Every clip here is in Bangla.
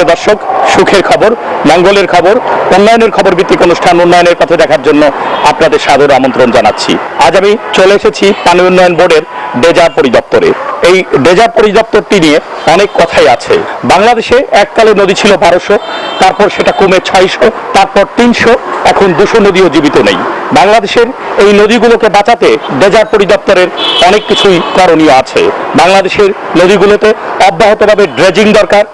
সুপ্রিয় দর্শক, সুখের খবর, মঙ্গলের খবর, উন্নয়নের খবর ভিত্তিক অনুষ্ঠান উন্নয়নের পথে দেখার জন্য আপনাদের সাদর আমন্ত্রণ জানাচ্ছি। আজ আমি চলে এসেছি পানি উন্নয়ন বোর্ডের ডেজার পরিদপ্তরে। এই ডেজার পরিদপ্তরটি নিয়ে অনেক কথাই আছে। বাংলাদেশে এককালে নদী ছিল বারোশো, তারপর সেটা কমে ছয়শো, তারপর তিনশো, এখন দুশো নদীও জীবিত নেই। বাংলাদেশের এই নদীগুলোকে বাঁচাতে ডেজার পরিদপ্তরের অনেক কিছুই করণীয় আছে। বাংলাদেশের নদীগুলোতে অব্যাহতভাবে ড্রেজিং দরকার,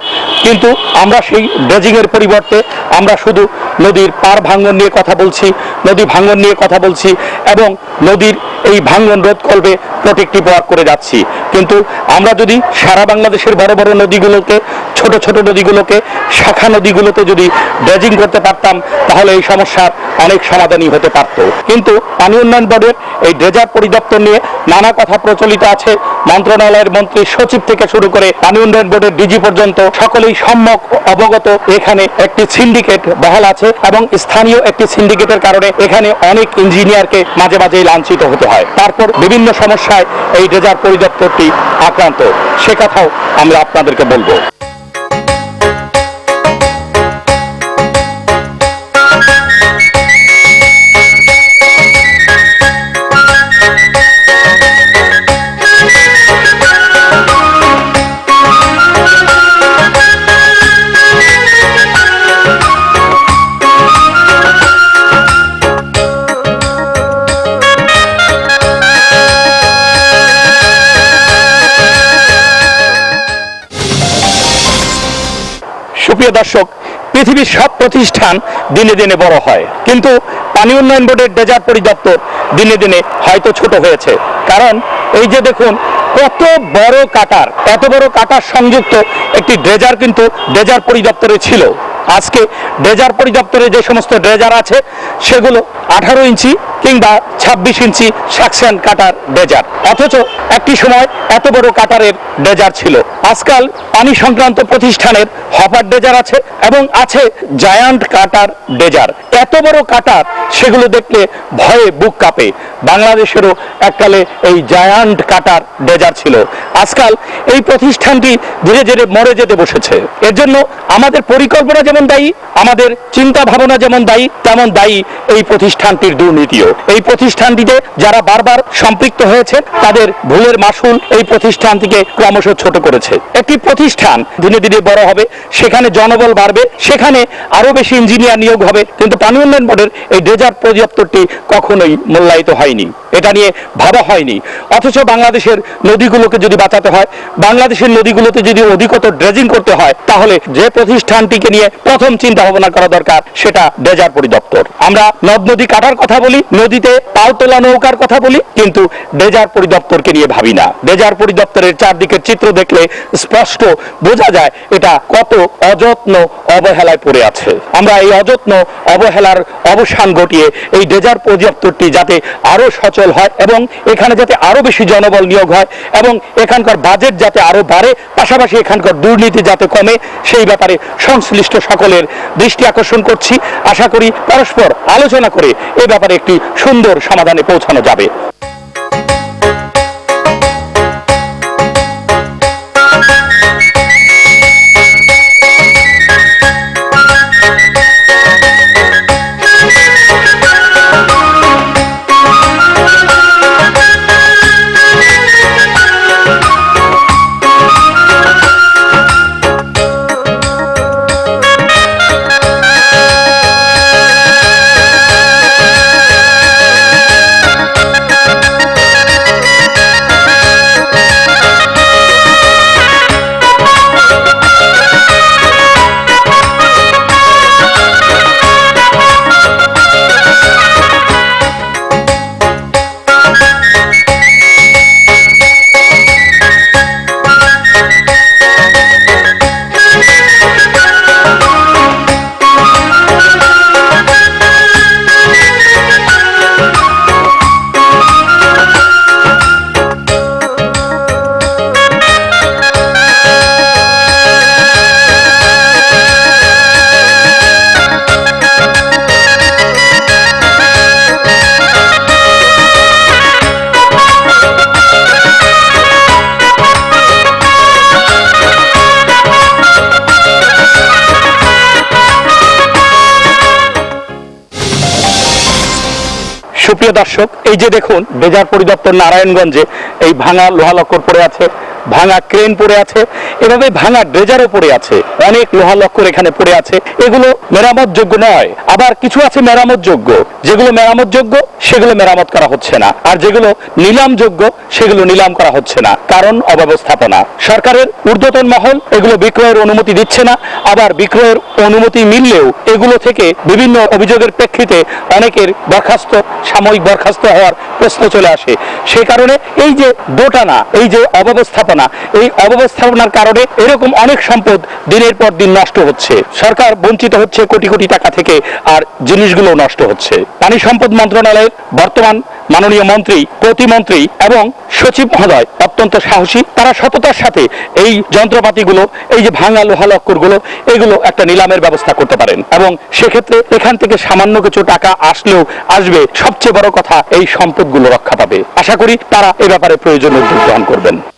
কিন্তু আমরা সেই ড্রেজিংয়ের পরিবর্তে আমরা শুধু নদীর পার ভাঙ্গন নিয়ে কথা বলছি, নদী ভাঙ্গন নিয়ে কথা বলছি এবং নদীর এই ভাঙ্গন রোধ করবে প্রোটেক্টিভ ওয়ার্ক করে যাচ্ছি। কিন্তু আমরা যদি সারা বাংলাদেশের বড় বড় নদীগুলোকে, ছোট ছোট নদীগুলোকে, শাখা নদীগুলোতে যদি ড্রেজিং করতে পারতাম, তাহলে এই সমস্যার অনেক সমাধানই হতে পারত। কিন্তু পানি উন্নয়ন বোর্ডের এই ড্রেজার পরিদপ্তর নিয়ে নানা কথা প্রচলিত আছে। মন্ত্রণালয়ের মন্ত্রী সচিব থেকে শুরু করে পানি উন্নয়ন বোর্ডের ডিজি পর্যন্ত সকলেই সম্যক অবগত। এখানে একটি সিন্ডিকেট বহাল আছে এবং স্থানীয় একটি সিন্ডিকেটের কারণে এখানে অনেক ইঞ্জিনিয়ারকে মাঝে মাঝেই লাঞ্ছিত হতে হয়। তারপর বিভিন্ন সমস্যায় এই ড্রেজার পরিদপ্তরটি আক্রান্ত। সে কথাও আমরা আপনাদেরকে বলব। সুপ্রিয় দর্শক, পৃথিবীর সব প্রতিষ্ঠান দিনে দিনে বড় হয়। কিন্তু পানি উন্নয়ন বোর্ডের ডেজার পরিদপ্তর দিনে দিনে হয়তো ছোট হয়েছে। কারণ এই যে দেখুন, কত বড় কাটার, এত বড় কাটার সংযুক্ত একটি ড্রেজার কিন্তু ড্রেজার পরিদপ্তরে ছিল। আজকে ড্রেজার পরিদপ্তরে যে সমস্ত ড্রেজার আছে, সেগুলো আঠারো ইঞ্চি কিংবা ছাব্বিশ ইঞ্চি সাকশন কাটার ড্রেজার অথচ একটি সময় এত বড় কাটারের ডেজার ছিল। আজকাল পানি সংক্রান্ত প্রতিষ্ঠানের হপার ডেজার আছে এবং আছে জায়ান্ট কাটার ডেজার। এত বড় কাটার, সেগুলো দেখলে ভয়ে বুক কাঁপে। বাংলাদেশেরও এককালে এই জায়ান্ট কাটার ডেজার ছিল। আজকাল এই প্রতিষ্ঠানটি ধীরে ধীরে মরে যেতে বসেছে। এর জন্য আমাদের পরিকল্পনা যেমন দায়ী, আমাদের চিন্তা ভাবনা যেমন দায়ী, তেমন দায়ী এই প্রতিষ্ঠানটির দুর্নীতিও। এই প্রতিষ্ঠানটিতে যারা বারবার সম্পৃক্ত হয়েছে, তাদের ভুলের মাসুল এই প্রতিষ্ঠানটিকে ক্রমশ ছোট করেছে। একটি প্রতিষ্ঠান দিনে দিনে বড় হবে, সেখানে জনবল বাড়বে, সেখানে আরও বেশি ইঞ্জিনিয়ার নিয়োগ হবে, কিন্তু পানি উন্নয়ন বোর্ডের এই ডেজার পর্যাপ্তটি কখনোই মূল্যায়িত হয়নি। এটা নিয়ে ভাবা হয়নি। অথচ বাংলাদেশের নদীগুলোকে যদি বাঁচাতে হয়, বাংলাদেশের নদীগুলোতে যদি অধিকতর ড্রেজিং করতে হয়, তাহলে যে প্রতিষ্ঠানটিকে নিয়ে প্রথম চিন্তা ভাবনা করা দরকার, সেটা ডেজার পরিদপ্তর। আমরা নদ নদী কাটার কথা বলি, নদীতে পাল তোলা নৌকার কথা বলি, কিন্তু ডেজার পরিদপ্তরকে নিয়ে ভাবি না। ডেজার পরিদপ্তরের চারদিকের চিত্র দেখলে স্পষ্ট বোঝা যায় এটা কত অযত্ন অবহেলায় পড়ে আছে। আমরা এই অযত্ন অবহেলার অবসান ঘটিয়ে এই ডেজার পরিদপ্তরটি যাতে আরও সচল হয় এবং এখানে যাতে আরও বেশি জনবল নিয়োগ হয় এবং এখানকার বাজেট যাতে আরও বাড়ে, পাশাপাশি এখানকার দুর্নীতি যাতে কমে, সেই ব্যাপারে সংশ্লিষ্ট সকলের দৃষ্টি আকর্ষণ করছি। আশা করি পরস্পর আলোচনা করে এ ব্যাপারে একটি সুন্দর সমাধানে পৌঁছানো যাবে। দর্শক, এই যে দেখুন, বেজার পরিদপ্তর নারায়ণগঞ্জে এই ভাঙা লোহালক্কর পড়ে আছে, ভাঙা ক্রেন পড়ে আছে এভাবে ভাঙা ড্রেজারও পড়ে আছে। অনেক লোহালক্কর এখানে পড়ে আছে। এগুলো মেরামত যোগ্য নয়। আবার কিছু আছে মেরামত যোগ্য যেগুলো মেরামত যোগ্য সেগুলো মেরামত করা হচ্ছে না। আর যেগুলো নিলাম যোগ্য সেগুলো নিলাম করা হচ্ছে না। কারণ অব্যবস্থাপনা। সরকারের ঊর্ধ্বতন মহল এগুলো বিক্রয়ের অনুমতি দিচ্ছে না। আবার বিক্রয়ের অনুমতি মিললেও এগুলো থেকে বিভিন্ন অভিযোগের প্রেক্ষিতে অনেকের বরখাস্ত, সাময়িক বরখাস্ত হওয়ার প্রশ্ন চলে আসে। সে কারণে এই যে দোটানা এই যে অব্যবস্থাপনা, এই অব্যবস্থাপনার কারণে এরকম অনেক সম্পদ দিনের পর দিন নষ্ট হচ্ছে। সরকার বঞ্চিত হচ্ছে কোটি কোটি টাকা থেকে আর জিনিসগুলো নষ্ট হচ্ছে। পানি সম্পদ মন্ত্রণালয়ের বর্তমান মাননীয় মন্ত্রী, প্রতিমন্ত্রী এবং সচিব মহোদয় অত্যন্ত সাহসী। তারা সততার সাথে এই যন্ত্রপাতিগুলো, এই যে ভাঙা লোহালক্করগুলো এগুলো একটা নিলামের ব্যবস্থা করতে পারেন। এবং সেক্ষেত্রে এখান থেকে সামান্য কিছু টাকা আসলেও আসবে। সবচেয়ে বড় কথা এই সম্পদগুলো রক্ষা পাবে। আশা করি তারা এ ব্যাপারে প্রয়োজনীয় উদ্যোগ গ্রহণ করবেন।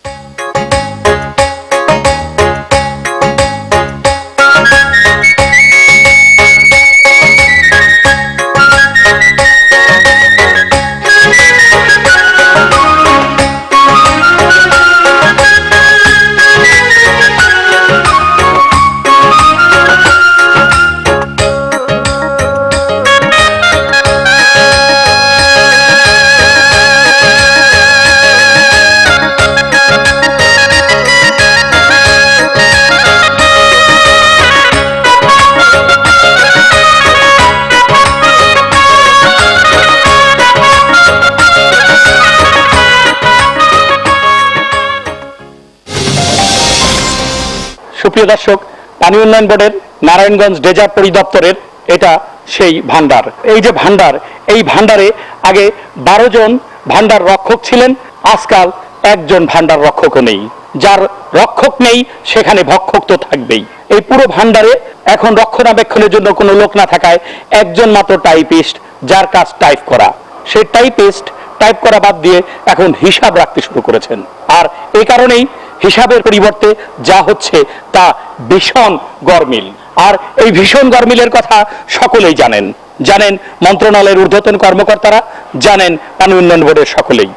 সুপ্রিয় দর্শক, পানি উন্নয়ন বোর্ডের নারায়ণগঞ্জ ডেজার্ট পরিদপ্তরের এটা সেই ভান্ডার এই যে ভান্ডার এই ভান্ডারে আগে বারো জন ভান্ডার রক্ষক ছিলেন, আজকাল একজন ভান্ডার রক্ষকও নেই। যার রক্ষক নেই, সেখানে ভক্ষক তো থাকবেই। এই পুরো ভান্ডারে এখন রক্ষণাবেক্ষণের জন্য কোনো লোক না থাকায় একজন মাত্র টাইপিস্ট, যার কাজ টাইপ করা। সেই টাইপিস্ট, টাইপ করা বাদ দিয়ে এখন হিসাব রাখতে শুরু করেছেন। আর এই কারণেই হিসাবের পরিবর্তে যা হচ্ছে তা ভীষণ গরমিল। আর এই ভীষণ গরমিলের কথা সকলেই জানেন। জানেন মন্ত্রণালয়ের ঊর্ধ্বতন কর্মকর্তারা, জানেন পানি উন্নয়ন বোর্ডের সকলেই।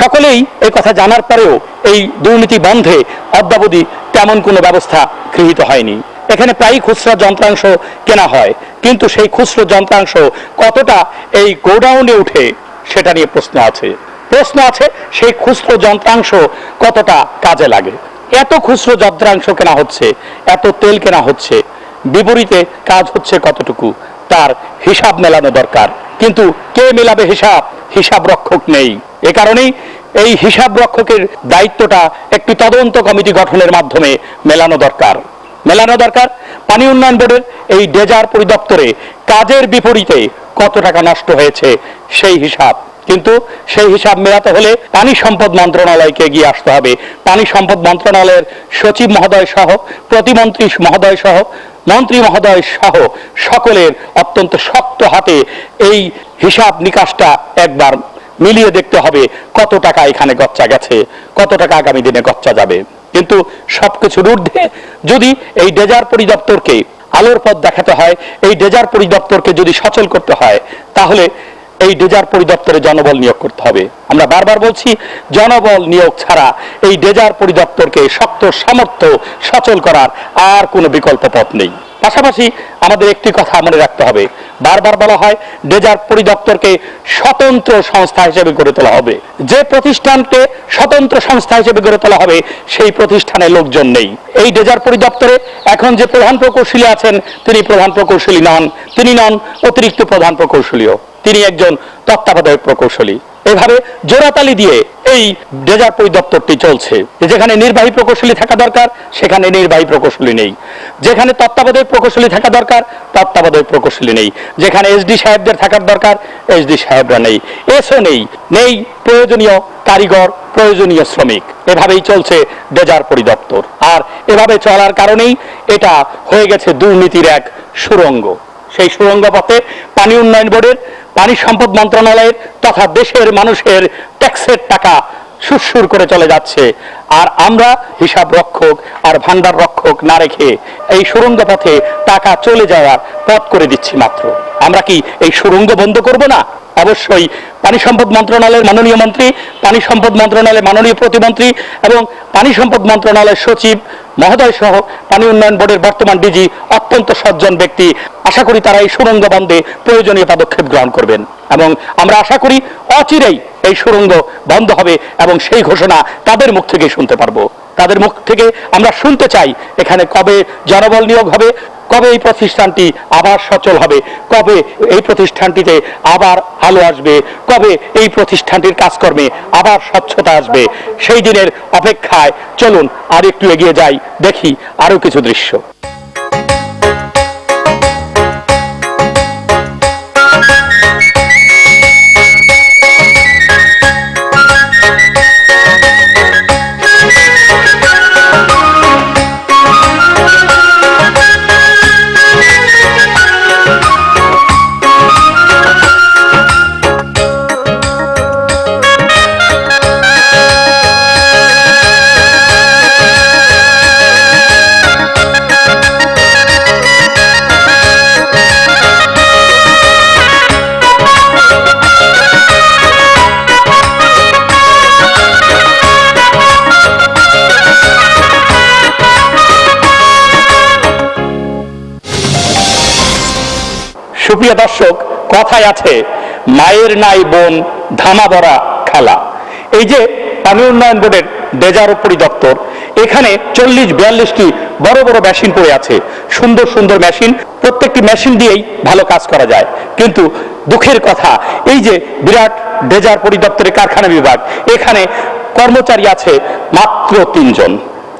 সকলেই এই কথা জানার পরেও এই দুর্নীতি বন্ধে অদ্যাবধি তেমন কোনো ব্যবস্থা গৃহীত হয়নি। এখানে প্রায়ই খুচরা যন্ত্রাংশ কেনা হয়, কিন্তু সেই খুচরো যন্ত্রাংশ কতটা এই গোডাউনে উঠে সেটা নিয়ে প্রশ্ন আছে। প্রশ্ন আছে, সেই খুচরো যন্ত্রাংশ কতটা কাজে লাগে? এত খুচরো যন্ত্রাংশ কেনা হচ্ছে, এত তেল কেনা হচ্ছে, বিপরীতে কাজ হচ্ছে কতটুকু? তার হিসাব মেলানো দরকার। কিন্তু কে মেলাবে হিসাব? হিসাব রক্ষক নেই। এ কারণেই এই হিসাব রক্ষকের দায়িত্বটা একটি তদন্ত কমিটি গঠনের মাধ্যমে মেলানো দরকার। মেলানো দরকার পানি উন্নয়ন বোর্ডের এই ডেজার পরিদপ্তরে কাজের বিপরীতে কত টাকা নষ্ট হয়েছে সেই হিসাব। কিন্তু সেই হিসাব মেলাতে হলে পানি সম্পদ মন্ত্রণালয়কে এগিয়ে আসতে হবে। পানি সম্পদ মন্ত্রণালয়ের সচিব মহোদয় সহ, প্রতিমন্ত্রী মহোদয় সহ, মন্ত্রী মহোদয় সহ সকলের অত্যন্ত শক্ত হাতে এই হিসাব নিকাশটা একবার মিলিয়ে দেখতে হবে কত টাকা এখানে গচ্চা গেছে, কত টাকা আগামী দিনে গচ্চা যাবে। কিন্তু সবকিছুর ঊর্ধ্বে যদি এই ডেজার পরিদপ্তরকে আলোর পথ দেখাতে হয়, এই ডেজার পরিদপ্তরকে যদি সচল করতে হয়, তাহলে এই ডেজার পরিদপ্তরে জনবল নিয়োগ করতে হবে। আমরা বারবার বলছি, জনবল নিয়োগ ছাড়া এই ডেজার পরিদপ্তরকে শক্ত সামর্থ্য সচল করার আর কোনো বিকল্প পথ নেই। পাশাপাশি আমাদের একটি কথা মনে রাখতে হবে। বারবার বলা হয় ডেজার পরিদপ্তরকে স্বতন্ত্র সংস্থা হিসেবে গড়ে তোলা হবে। যে প্রতিষ্ঠানকে স্বতন্ত্র সংস্থা হিসেবে গড়ে তোলা হবে, সেই প্রতিষ্ঠানে লোকজন নেই। এই ডেজার পরিদপ্তরে এখন যে প্রধান প্রকৌশলী আছেন, তিনি প্রধান প্রকৌশলী নন। তিনি নন অতিরিক্ত প্রধান প্রকৌশলীও। তিনি একজন তত্ত্বাবধায়ক প্রকৌশলী। এভাবে জোড়াতালি দিয়ে এই ডেজার পরিদপ্তরটি চলছে। যেখানে নির্বাহী প্রকৌশলী থাকা দরকার, সেখানে নির্বাহী প্রকৌশলী নেই। যেখানে তত্ত্বাবধায়ক প্রকৌশলী থাকা দরকার, তত্ত্বাবধায়ক প্রকৌশলী নেই। যেখানে এসডি সাহেবদের থাকার দরকার, এসডি সাহেবরা নেই। এসও নেই। নেই প্রয়োজনীয় কারিগর, প্রয়োজনীয় শ্রমিক। এভাবেই চলছে ডেজার পরিদপ্তর আর এভাবে চলার কারণেই এটা হয়ে গেছে দুর্নীতির এক সুরঙ্গ। সেই সুরঙ্গ পথে পানি উন্নয়ন বোর্ডের পানি সম্পদ মন্ত্রণালয়ের তথা দেশের মানুষের ট্যাক্সের টাকা সুরসুর করে চলে যাচ্ছে। আর আমরা হিসাব রক্ষক আর ভান্ডার রক্ষক না রেখে এই সুরঙ্গ পথে টাকা চলে যাওয়ার পথ করে দিচ্ছি মাত্র। আমরা কি এই সুরঙ্গ বন্ধ করব না? অবশ্যই পানি সম্পদ মন্ত্রণালয়ের মাননীয় মন্ত্রী, পানি সম্পদ মন্ত্রণালয়ের মাননীয় প্রতিমন্ত্রী এবং পানি সম্পদ মন্ত্রণালয়ের সচিব, মহোদয় সহ পানি উন্নয়ন বোর্ডের বর্তমান ডিজি অত্যন্ত সজ্জন ব্যক্তি। আশা করি তারা এই সুরঙ্গ বন্ধে প্রয়োজনীয় পদক্ষেপ গ্রহণ করবেন এবং আমরা আশা করি অচিরেই এই সুড়ঙ্গ বন্ধ হবে এবং সেই ঘোষণা তাদের মুখ থেকে শুনতে পারব। তাদের মুখ থেকে আমরা শুনতে চাই এখানে কবে জনবল নিয়োগ হবে, কবে এই প্রতিষ্ঠানটি আবার সচল হবে, কবে এই প্রতিষ্ঠানটিতে আবার আলো আসবে, কবে এই প্রতিষ্ঠানটির কাজকর্মে আবার স্বচ্ছতা আসবে। সেই দিনের অপেক্ষায় চলুন আর একটু এগিয়ে যাই, দেখি আরও কিছু দৃশ্য। কথায় আছে মায়ের নাই বোন ধামা ভরা খেলা। এই যে পানি উন্নয়ন বোর্ডের ডেজার পরিদপ্তর এখানে চল্লিশ বিয়াল্লিশটি বড় বড় মেশিন পড়ে আছে। সুন্দর সুন্দর মেশিন, প্রত্যেকটি মেশিন দিয়েই ভালো কাজ করা যায়। কিন্তু দুঃখের কথা, এই যে বিরাট ডেজার পরিদপ্তরের কারখানা বিভাগ, এখানে কর্মচারী আছে মাত্র তিনজন।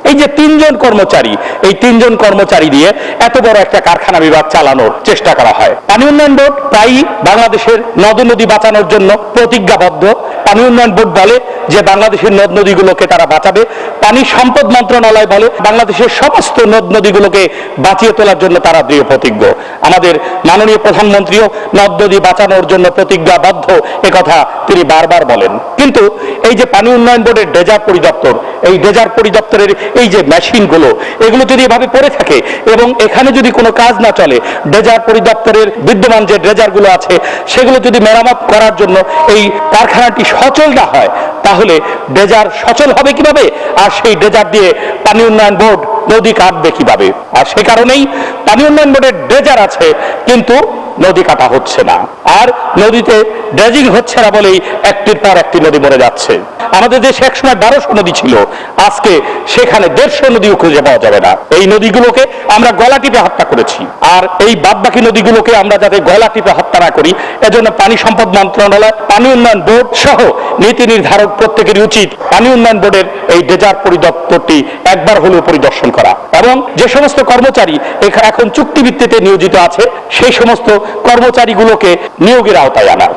এই যে তিনজন কর্মচারী, এই তিনজন কর্মচারী দিয়ে এত বড় একটা কারখানা বিভাগ চালানোর চেষ্টা করা হয়। পানি উন্নয়ন বোর্ড প্রায়ই বাংলাদেশের নদ নদী বাঁচানোর জন্য প্রতিজ্ঞাবদ্ধ। পানি উন্নয়ন বোর্ড বলে যে বাংলাদেশের নদ নদীগুলোকে তারা বাঁচাবে, পানি সম্পদ মন্ত্রণালয় বলে বাংলাদেশের সমস্ত নদ নদীগুলোকে বাঁচিয়ে তোলার জন্য তারা দৃঢ় প্রতিজ্ঞ। আমাদের মাননীয় প্রধানমন্ত্রীও নদ নদী বাঁচানোর জন্য প্রতিজ্ঞাবদ্ধ একথা তিনি বারবার বলেন। কিন্তু এই যে পানি উন্নয়ন বোর্ডের ডেজার পরিদপ্তর, এই ডেজার পরিদপ্তরের এই যে মেশিনগুলো, এগুলো যদি এভাবে পড়ে থাকে এবং এখানে যদি কোনো কাজ না চলে, ডেজার পরিদপ্তরের বিদ্যমান যে ড্রেজারগুলো আছে, সেগুলো যদি মেরামত করার জন্য এই কারখানাটি সচল না হয় তাহলে ডেজার সচল হবে কীভাবে? আর সেই ডেজার দিয়ে পানি উন্নয়ন বোর্ড নদী কাটবে কীভাবে? আর সে কারণেই পানি উন্নয়ন বোর্ডের ড্রেজার আছে, কিন্তু নদী কাটা হচ্ছে না। আর নদীতে ড্রেজিং হচ্ছে না বলেই একটির পর একটি নদী মরে যাচ্ছে। আমাদের দেশে একসময় বারোশো নদী ছিল। আজকে সেখানে দেড়শো নদীও খুঁজে পাওয়া যাবে না। এই নদীগুলোকে আমরা গলা টিপে হত্যা করেছি। আর এই বাদবাকি নদীগুলোকে আমরা যাতে গলা টিপে হত্যা না করি, এজন্য পানি সম্পদ মন্ত্রণালয়, পানি উন্নয়ন বোর্ড সহ নীতি নির্ধারক প্রত্যেকেরই উচিত পানি উন্নয়ন বোর্ডের এই ডেজার পরিদপ্তরটি একবার হলেও পরিদর্শন করা। এবং যে সমস্ত কর্মচারী এখা- এখন চুক্তিভিত্তিতে নিয়োজিত আছে, সেই সমস্ত কর্মচারীগুলোকে নিয়োগের আওতায় আনা।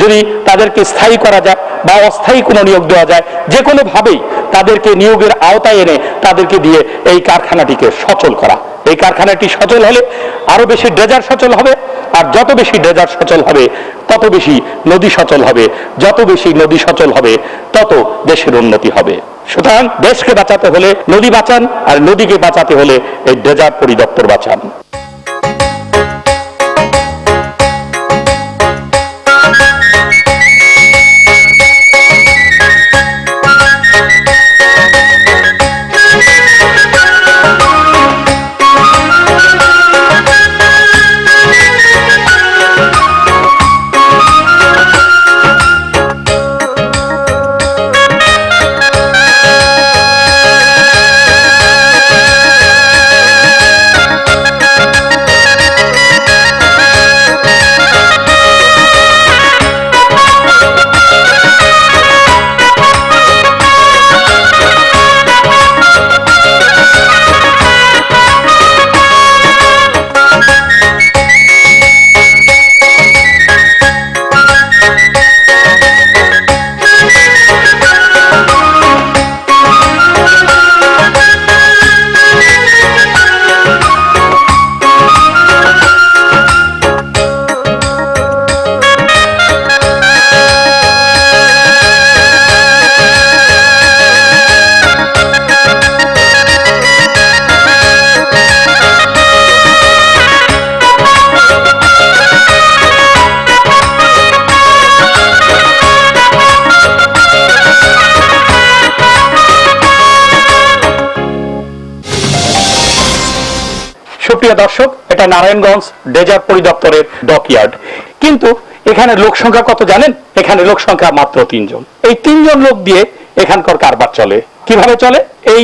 যদি তাদেরকে স্থায়ী করা যায় বা অস্থায়ী কোনো নিয়োগ দেওয়া যায় যে কোনোভাবেই তাদেরকে নিয়োগের আওতায় এনে তাদেরকে দিয়ে এই কারখানাটিকে সচল করা। এই কারখানাটি সচল হলে আরও বেশি ড্রেজার সচল হবে, আর যত বেশি ড্রেজার সচল হবে, তত বেশি নদী সচল হবে। যত বেশি নদী সচল হবে, তত দেশের উন্নতি হবে। সুতরাং দেশকে বাঁচাতে হলে নদী বাঁচান, আর নদীকে বাঁচাতে হলে এই ড্রেজার পরিদপ্তর বাঁচান। সুপ্রিয় দর্শক, এটা নারায়ণগঞ্জ ডেজার্ট পরিদপ্তরের ডকইয়ার্ড। কিন্তু এখানে লোক সংখ্যা কত জানেন? এখানে লোক সংখ্যা মাত্র তিনজন। এই তিনজন লোক দিয়ে এখানকার কারবার চলে। কীভাবে চলে? এই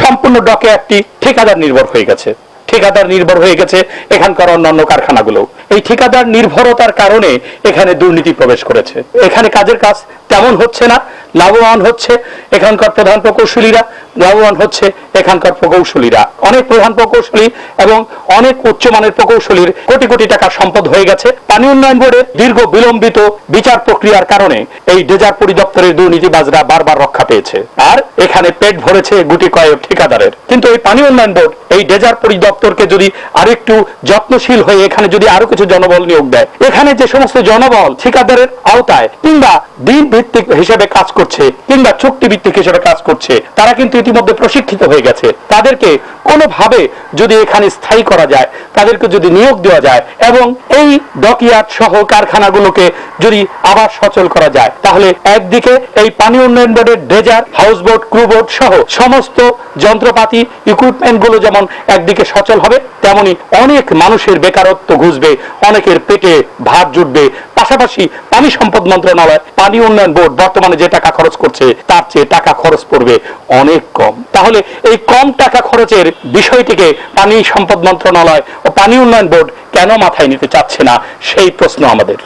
সম্পূর্ণ ডকে একটি ঠিকাদার নির্ভর হয়ে গেছে। ঠিকাদার নির্ভর হয়ে গেছে এখানকার অন্যান্য কারখানাগুলো। এই ঠিকাদার নির্ভরতার কারণে এখানে দুর্নীতি প্রবেশ করেছে। এখানে কাজের কাজ তেমন হচ্ছে না, লাভবান হচ্ছে এখানকার প্রধান প্রকৌশলীরা। লাভবান হচ্ছে এখানকার প্রকৌশলীরা। অনেক প্রধান প্রকৌশলী এবং অনেক উচ্চমানের প্রকৌশলীর কোটি কোটি টাকার সম্পদ হয়ে গেছে। পানি উন্নয়ন বোর্ডের দীর্ঘ বিলম্বিত বিচার প্রক্রিয়ার কারণে এই ডেজার পরিদপ্তরের দুর্নীতিবাজরা বারবার রক্ষা পেয়েছে। আর এখানে পেট ভরেছে গুটি কয়েক ঠিকাদারের। কিন্তু এই পানি উন্নয়ন বোর্ড এই ডেজার পরিদপ্তরকে যদি আরেকটু যত্নশীল হয়ে এখানে যদি আরও কিছু জনবল নিয়োগ দেয়, এখানে যে সমস্ত জনবল ঠিকাদারের আওতায় কিংবা দিন ভিত্তিক হিসেবে কাজ করছে, কিংবা চুক্তি ভিত্তিক হিসেবে কাজ করছে, তারা কিন্তু ইতিমধ্যে প্রশিক্ষিত হয়ে গেছে। তাদেরকে কোনোভাবে যদি এখানে স্থায়ী করা যায়, তাদেরকে যদি নিয়োগ দেওয়া যায় এবং এই ডকইয়ার্ড সহ কারখানাগুলোকে যদি আবার সচল করা যায়, তাহলে একদিকে এই পানি উন্নয়ন বোর্ডের dredger house boat crew boat সহ সমস্ত যন্ত্রপাতি ইকুইপমেন্টগুলো যেমন একদিকে সচল হবে, তেমনি অনেক মানুষের বেকারত্ব ঘুষবে, অনেকের পেটে ভাত জুটবে। পাশাপাশি পানি সম্পদ মন্ত্রণালয়, পানি উন্নয়ন বোর্ড বর্তমানে যে টাকা খরচ করছে, তার চেয়ে টাকা খরচ পড়বে অনেক কম। তাহলে এই কম টাকা খরচের বিষয়টিকে পানি সম্পদ মন্ত্রণালয় ও পানি উন্নয়ন বোর্ড কেন মাথায় নিতে চাচ্ছে না? সেই প্রশ্ন আমাদের।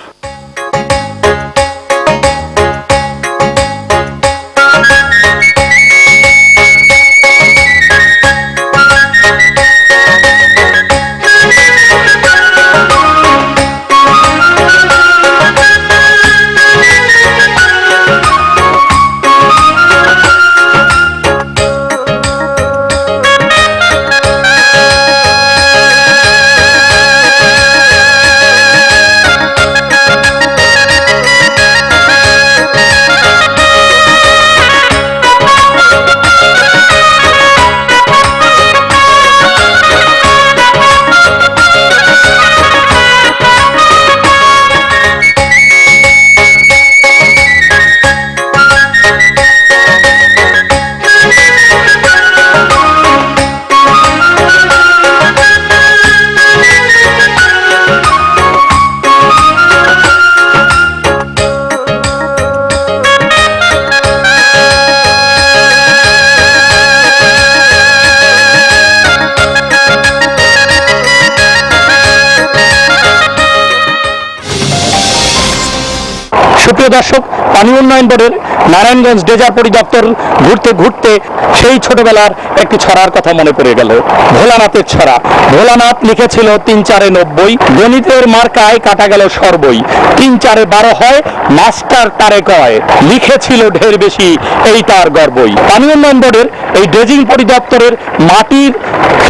সুপ্রিয় দর্শক, পানি উন্নয়ন বোর্ডের নারায়ণগঞ্জ ডেজার পরিদপ্তর ঘুরতে ঘুরতে সেই ছোটবেলার একটি ছড়ার কথা মনে পড়ে গেল। ভোলানাথের ছড়া। ভোলানাথ লিখেছিল তিন চারে নব্বই, গণিতের মার্কায় কাটা গেল সর্বই। তিন চারে বারো হয়, মাস্টার তারে কয় লিখেছিল ঢের বেশি, এই তার গর্বই। পানি উন্নয়ন বোর্ডের এই ড্রেজিং পরিদপ্তরের মাটির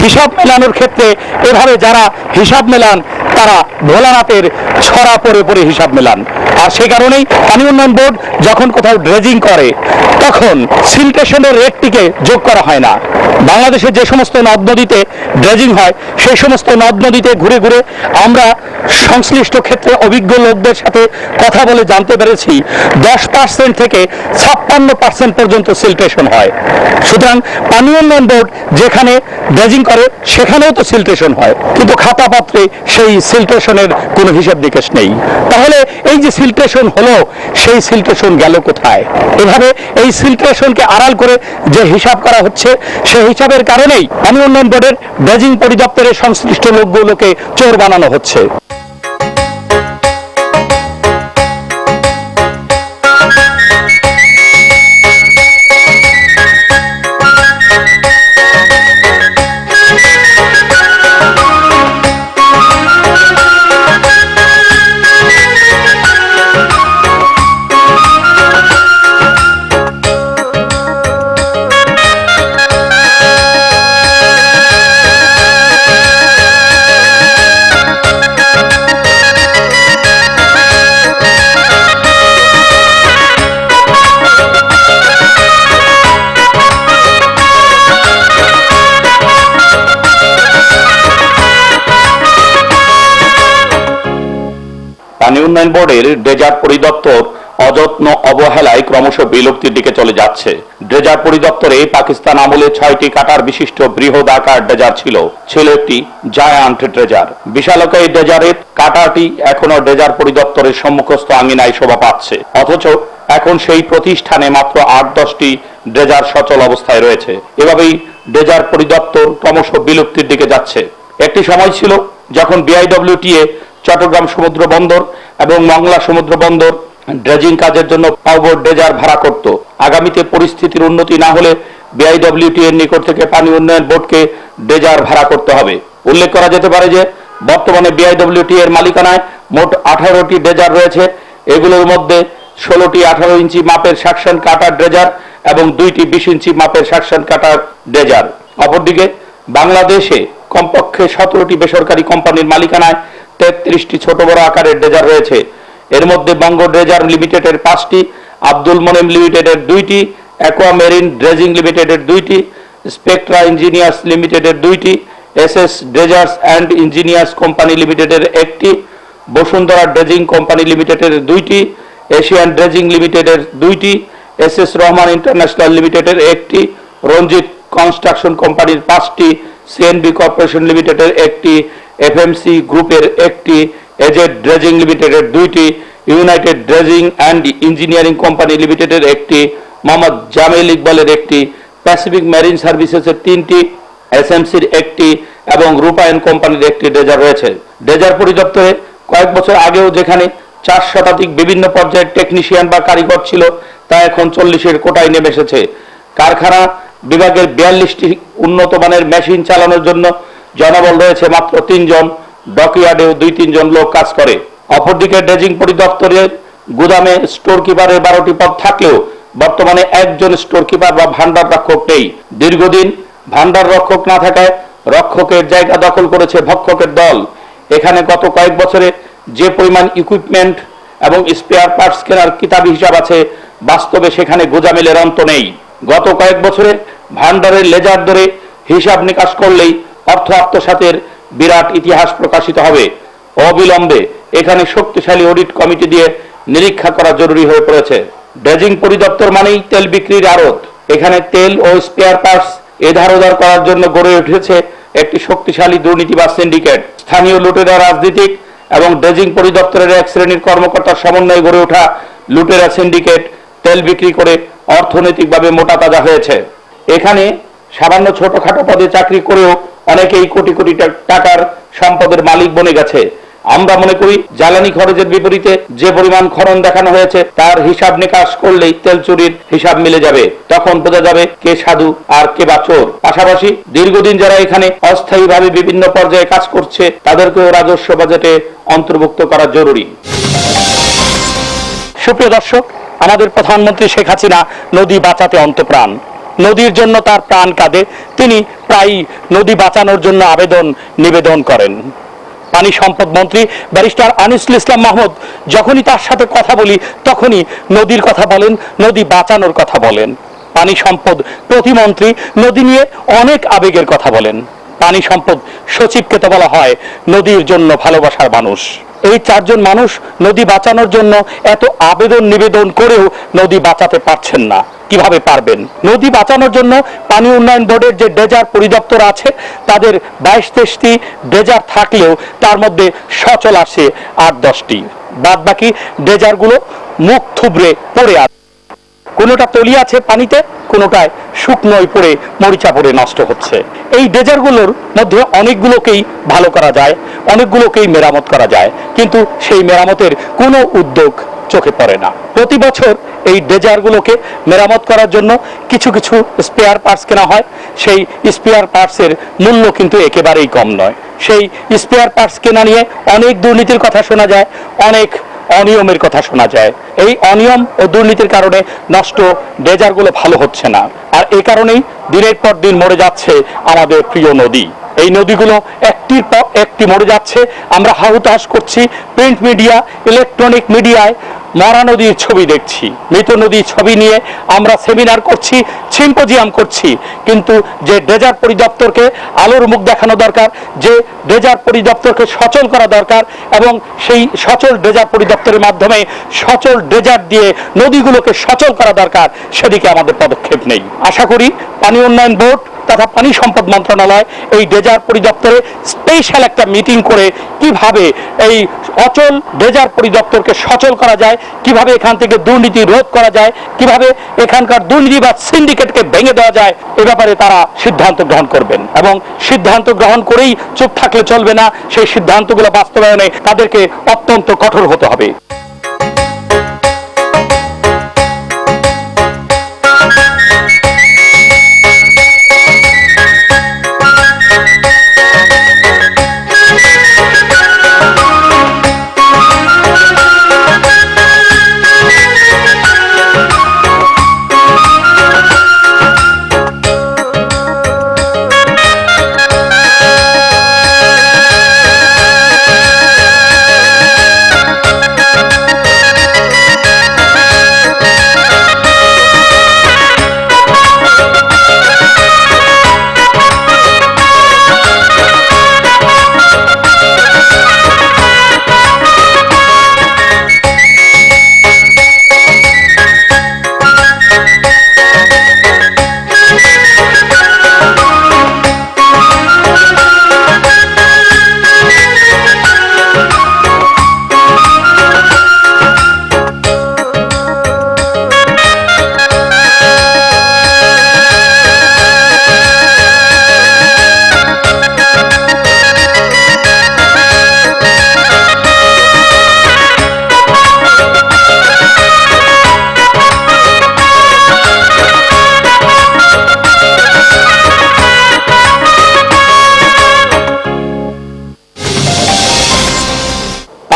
হিসাব মেলানোর ক্ষেত্রে এভাবে যারা হিসাব মেলান, তারা ভোলানাথের ছড়া পরে পরে হিসাব মেলান। আর সে কারণেই পানি উন্নয়ন বোর্ড যখন কোথাও ড্রেজিং করে, তখন সিলটেশনের রেটটিকে যোগ করা হয় না। বাংলাদেশের যে সমস্ত নদ নদীতে ড্রেজিং হয়, সেই সমস্ত নদ নদীতে ঘুরে ঘুরে আমরা সংশ্লিষ্ট ক্ষেত্রে অভিজ্ঞ লোকদের সাথে কথা বলে জানতে পেরেছি, দশ পার্সেন্ট থেকে ছাপ্পান্ন পার্সেন্ট পর্যন্ত সিলটেশন হয়। সুতরাং পানি উন্নয়ন বোর্ড যেখানে ড্রেজিং করে, সেখানেও তো সিলটেশন হয়। কিন্তু খাতাপত্রে সেই সিলটেশনের কোনো হিসাব নিকেশ নেই। তাহলে এই যে সিলটেশন হলো, সেই সিলটেশন গেল কোথায়? এভাবে এই সিলটেশনকে আড়াল করে যে হিসাব করা হচ্ছে, সেই হিসাবের কারণেই পানি উন্নয়ন বোর্ডের ড্রেজিং পরিদপ্তরের সংশ্লিষ্ট লোকগুলোকে চোর বানানো হচ্ছে। পানি উন্নয়ন বোর্ডের ডেজার্ট পরিদপ্তর অযত্ন অবহেলায় ক্রমশ বিলুপ্তির দিকে চলে যাচ্ছে। ড্রেজার পরিদপ্তরে পাকিস্তান আমলে ছয়টি কাটার বিশিষ্ট বৃহৎ আকার ড্রেজার ছিল। ছিল একটি জায়ান্ট ড্রেজার বিশালকায় ড্রেজারের কাটারটি এখনও ড্রেজার পরিদপ্তরের সম্মুখস্থ আঙিনায় শোভা পাচ্ছে। অথচ এখন সেই প্রতিষ্ঠানে মাত্র আট দশটি ড্রেজার সচল অবস্থায় রয়েছে। এভাবেই ড্রেজার পরিদপ্তর ক্রমশ বিলুপ্তির দিকে যাচ্ছে। একটি সময় ছিল যখন বিআইডব্লিউটিএ চট্টগ্রাম সমুদ্র বন্দর এবং মংলা সমুদ্র বন্দর ড্রেজিং কাজের জন্য পাওবোট ড্রেজার ভাড়া করত। আগামীতে পরিস্থিতির উন্নতি না হলে বিআইডব্লিউটি এর নিকট থেকে পানি উন্নয়ন বোর্ডকে ড্রেজার ভাড়া করতে হবে। উল্লেখ করা যেতে পারে যে, বর্তমানে বিআইডব্লিউটি এর মালিকানায় মোট আঠারোটি ড্রেজার রয়েছে। এগুলোর মধ্যে ষোলোটি আঠারো ইঞ্চি মাপের সাকশন কাটার ড্রেজার এবং দুইটি বিশ ইঞ্চি মাপের সাকশন কাটার ড্রেজার। অপরদিকে বাংলাদেশে কমপক্ষে সতেরোটি বেসরকারি কোম্পানির মালিকানায় তেত্রিশটি ছোট বড় আকারের ড্রেজার রয়েছে। এর মধ্যে বঙ্গ ড্রেজার লিমিটেডের পাঁচটি, আব্দুল মোনেম লিমিটেডের দুইটি, অ্যাকোয়া মেরিন ড্রেজিং লিমিটেডের দুইটি, স্পেকট্রা ইঞ্জিনিয়ার্স লিমিটেডের দুইটি S S dredgers and engineers company লিমিটেডের একটি, বসুন্ধরা ড্রেজিং কোম্পানি লিমিটেডের দুইটি, এশিয়ান ড্রেজিং লিমিটেডের দুইটি এস এস রহমান ইন্টারন্যাশনাল লিমিটেডের একটি, রঞ্জিত কনস্ট্রাকশন কোম্পানির পাঁচটি সিএনবি কর্পোরেশন লিমিটেডের একটি এফএমসি গ্রুপের একটি এজেড ড্রেজিং লিমিটেডের দুইটি, United dredging and engineering company লিমিটেডের একটি, মোহাম্মদ জামিল ইকবালের একটি, প্যাসিফিক ম্যারিন সার্ভিসেসের তিনটি, এসএমসির একটি এবং রূপায়ণ কোম্পানির একটি ড্রেজার রয়েছে। ড্রেজার পরিদপ্তরে কয়েক বছর আগেও যেখানে চার শতাধিক বিভিন্ন পর্যায়ের টেকনিশিয়ান বা কারিগর ছিল, তা এখন চল্লিশের কোটায় নেমে এসেছে। কারখানা বিভাগের বিয়াল্লিশটি উন্নত মানের মেশিন চালানোর জন্য জনবল রয়েছে মাত্র তিনজন। ডকইয়ার্ডেও দুই তিনজন লোক কাজ করে। অপরদিকে ড্রেজিং পরিদপ্তরের গুদামে স্টোর কিপারের বারোটি পদ থাকলেও বর্তমানে একজন স্টোর কিপার বা ভান্ডার রক্ষক নেই। দীর্ঘদিন ভান্ডার রক্ষক না থাকায় রক্ষকের জায়গা দখল করেছে ভক্ষকের দল। এখানে গত কয়েক বছরে যে পরিমাণ ইকুইপমেন্ট এবং স্পেয়ার পার্টস কেনার কিতাবি হিসাব আছে, বাস্তবে সেখানে গোজামিলের অন্ত নেই। গত কয়েক বছরে ভান্ডারের লেজার ধরে হিসাব নিকাশ করলেই অর্থ আত্মসাতের বিরাট ইতিহাস প্রকাশিত হবে। অবিলম্বে এখানে শক্তিশালী অডিট কমিটি দিয়ে নিরীক্ষা করা জরুরি হয়ে পড়েছে। ড্রেজিং পরিদপ্তর মানেই তেল বিক্রির আড়ত। এখানে তেল ও স্পেয়ার পার্টস এধার ওধার করার জন্য গড়ে উঠেছে একটি শক্তিশালী দুর্নীতি বা সিন্ডিকেট স্থানীয় লুটেরা রাজনীতিক এবং ড্রেজিং পরিদপ্তরের এক শ্রেণির কর্মকর্তার সমন্বয়ে গড়ে ওঠা লুটেরা সিন্ডিকেট তেল বিক্রি করে অর্থনৈতিকভাবে মোটা তাজা হয়েছে। এখানে সামান্য ছোটখাটো পদে চাকরি করেও অনেকেই কোটি কোটি টাকার সম্পদের মালিক বনে গেছে। আমরা মনে করি, জ্বালানি খরচের বিপরীতে যে পরিমাণ খরণ দেখানো হয়েছে, তার হিসাব নিকাশ করলেই তেল চুরির হিসাব মিলে যাবে। তখন বোঝা যাবে কে সাধু আর কে বা চোর পাশাপাশি দীর্ঘদিন যারা এখানে অস্থায়ীভাবে বিভিন্ন পর্যায়ে কাজ করছে, তাদেরকেও রাজস্ব বাজেটে অন্তর্ভুক্ত করা জরুরি। সুপ্রিয় দর্শক, আমাদের প্রধানমন্ত্রী শেখ হাসিনা নদী বাঁচাতে অন্তপ্রাণ। নদীর জন্য তার প্রাণ কাঁদে। তিনি প্রায়ই নদী বাঁচানোর জন্য আবেদন, নিবেদন করেন। পানি সম্পদ মন্ত্রী ব্যারিস্টার আনিসুল ইসলাম মাহমুদ, যখনই তার সাথে কথা বলি, তখনই নদীর কথা বলেন, নদী বাঁচানোর কথা বলেন। পানি সম্পদ প্রতিমন্ত্রী নদী নিয়ে অনেক আবেগের কথা বলেন। পানি সম্পদ সচিবকে তো বলা হয় নদীর জন্য ভালোবাসার মানুষ। এই চারজন মানুষ নদী বাঁচানোর জন্য এত আবেদন, নিবেদন করেও নদী বাঁচাতে পারছেন না। কীভাবে পারবেন? নদী বাঁচানোর জন্য পানি উন্নয়ন বোর্ডের যে ডেজার পরিদপ্তর আছে, তাদের বাইশ তেইশটি ডেজার থাকলেও তার মধ্যে সচল আসে আট দশটি। বাদ বাকি ডেজারগুলো মুখ থুবড়ে পড়ে আছে। কোনোটা তলিয়ে আছে পানিতে, কোনোটায় শুকনোয় পড়ে, মরিচা পড়ে নষ্ট হচ্ছে। এই ড্রেজারগুলোর মধ্যে অনেকগুলোকেই ভালো করা যায়, অনেকগুলোকেই মেরামত করা যায়, কিন্তু সেই মেরামতের কোনো উদ্যোগ চোখে পড়ে না। প্রতি বছর এই ড্রেজারগুলোকে মেরামত করার জন্য কিছু কিছু স্পেয়ার পার্টস কেনা হয়। সেই স্পেয়ার পার্টসের মূল্য কিন্তু একেবারেই কম নয়। সেই স্পেয়ার পার্টস কেনা নিয়ে অনেক দুর্নীতির কথা শোনা যায়, অনেক অনিয়মের কথা শোনা যায়। এই অনিয়ম ও দুর্নীতির কারণে নষ্ট ডেজারগুলো ভালো হচ্ছে না। আর এই কারণেই দিনের পর দিন মরে যাচ্ছে আমাদের প্রিয় নদী। এই নদীগুলো একটির পর একটি মরে যাচ্ছে। আমরা হাহুতাশ করছি প্রিন্ট মিডিয়া ইলেকট্রনিক মিডিয়ায় মরা নদীর ছবি দেখছি, মৃত নদীর ছবি নিয়ে আমরা সেমিনার করছি সিম্পোজিয়াম করছি। কিন্তু যে ডেজার পরিদপ্তরকে আলোর মুখ দেখানো দরকার, যে ডেজার পরিদপ্তরকে সচল করা দরকার এবং সেই সচল ডেজার পরিদপ্তরের মাধ্যমে সচল ডেজার দিয়ে নদীগুলোকে সচল করা দরকার, সেদিকে আমাদের পদক্ষেপ নেই। আশা করি পানি উন্নয়ন বোর্ড তথা পানি সম্পদ মন্ত্রণালয় এই ডেজার পরিদপ্তরে স্পেশাল একটা মিটিং করে কীভাবে এই অচল ডেজার পরিদপ্তরকে সচল করা যায়, কীভাবে এখান থেকে দুর্নীতি রোধ করা যায়, কীভাবে এখানকার দুর্নীতি বা সিন্ডিকেটকে ভেঙে দেওয়া যায়, এ ব্যাপারে তারা সিদ্ধান্ত গ্রহণ করবেন। এবং সিদ্ধান্ত গ্রহণ করেই চুপ থাকলে চলবে না, সেই সিদ্ধান্তগুলো বাস্তবায়নে তাদেরকে অত্যন্ত কঠোর হতে হবে।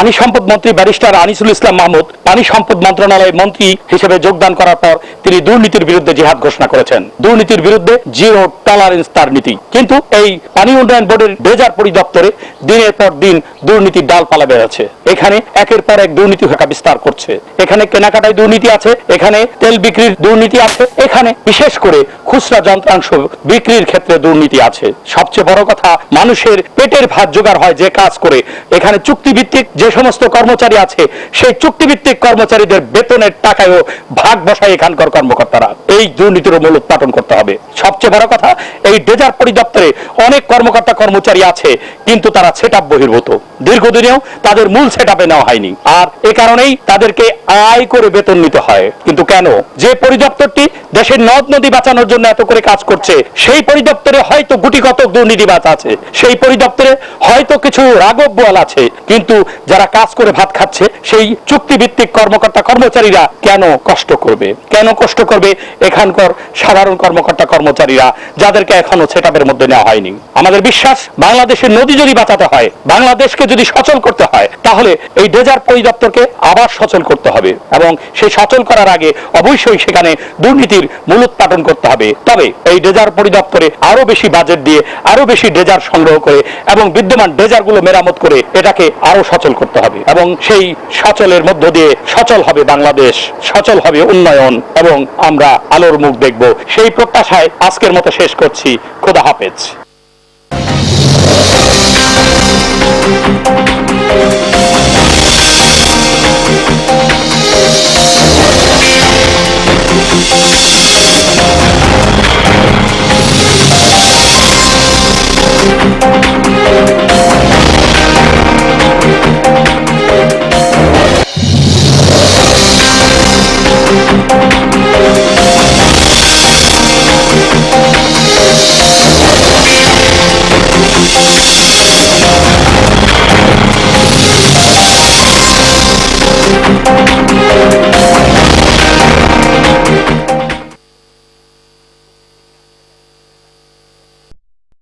পানি সম্পদ মন্ত্রী ব্যারিস্টার আনিসুল ইসলাম মাহমুদ, পানি সম্পদ মন্ত্রণালয়ের মন্ত্রী হিসেবে যোগদান করার পর তিনি দুর্নীতির বিরুদ্ধে জিহাদ ঘোষণা করেছেন। দুর্নীতির বিরুদ্ধে জিরো টলারেন্স তার নীতি। কিন্তু এই পানি উন্নয়ন বোর্ডের ডেজার পরিদপ্তরে দিনের পর দিন দুর্নীতির ডালপালা বেড়েছে এখানে একের পর এক দুর্নীতি শাখা বিস্তার করছে। এখানে কেনাকাটায় দুর্নীতি আছে, এখানে তেল বিক্রির দুর্নীতি আছে, এখানে বিশেষ করে খুচরা যন্ত্রাংশ বিক্রির ক্ষেত্রে দুর্নীতি আছে। সবচেয়ে বড় কথা, মানুষের পেটের ভাত জোগাড় হয় যে কাজ করে। এখানে চুক্তিভিত্তিক যে সমস্ত কর্মচারী আছে, সেই চুক্তিভিত্তিক কর্মচারীদের বেতনের টাকায়ও ভাগ বসায় এখানকার কর্মকর্তারা। এই দুর্নীতির মূল উৎপাদন করতে হবে। সবচেয়ে বড় কথা, এই ডেজার পরিদপ্তরে অনেক কর্মকর্তা কর্মচারী আছে, কিন্তু তারা সেট আপ বহির্ভূত। দীর্ঘদিনেও তাদের মূল সেট আপে নেওয়া হয়নি। আর এ কারণেই তাদেরকে আয় করে বেতন নিতে হয়। কিন্তু কেন? যে পরিদপ্তরটি দেশের নদ নদী বাঁচানোর জন্য এত করে কাজ করছে, সেই পরিদপ্তরে হয়তো গুটি কত দুর্নীতিবাজ আছে। সেই পরিদপ্তরে হয়তো কিছু রাগব বল আছে। কিন্তু যারা কাজ করে ভাত খাচ্ছে, সেই চুক্তিভিত্তিক কর্মকর্তা কর্মচারীরা কেন কষ্ট করবে? কেন কষ্ট করবে এখানকার সাধারণ কর্মকর্তা কর্মচারীরা, যাদেরকে এখনও সেটাপের মধ্যে নেওয়া হয়নি। আমাদের বিশ্বাস, বাংলাদেশের নদী যদি বাঁচাতে হয়, বাংলাদেশকে যদি সচল করতে হয়, তাহলে এই ডেজার পরিদপ্তরকে আবার সচল করতে হবে এবং সেই সচল করার আগে অবশ্যই সেখানে দুর্নীতির মূল উৎপাদন করতে হবে। তবে এই ডেজার পরিদপ্তরে আরও বেশি বাজেট দিয়ে আরও বেশি ডেজার সংগ্রহ করে এবং বিদ্যমান ডেজারগুলো মেরামত করে এটাকে আরও সচল করতে হবে এবং সেই সচলের মধ্য দিয়ে সচল হবে বাংলাদেশ, সচল হবে উন্নয়ন এবং আমরা আলোর মুখ দেখব। সেই প্রত্যাশায় আজকের মতো শেষ করছি। খোদা হাফেজ।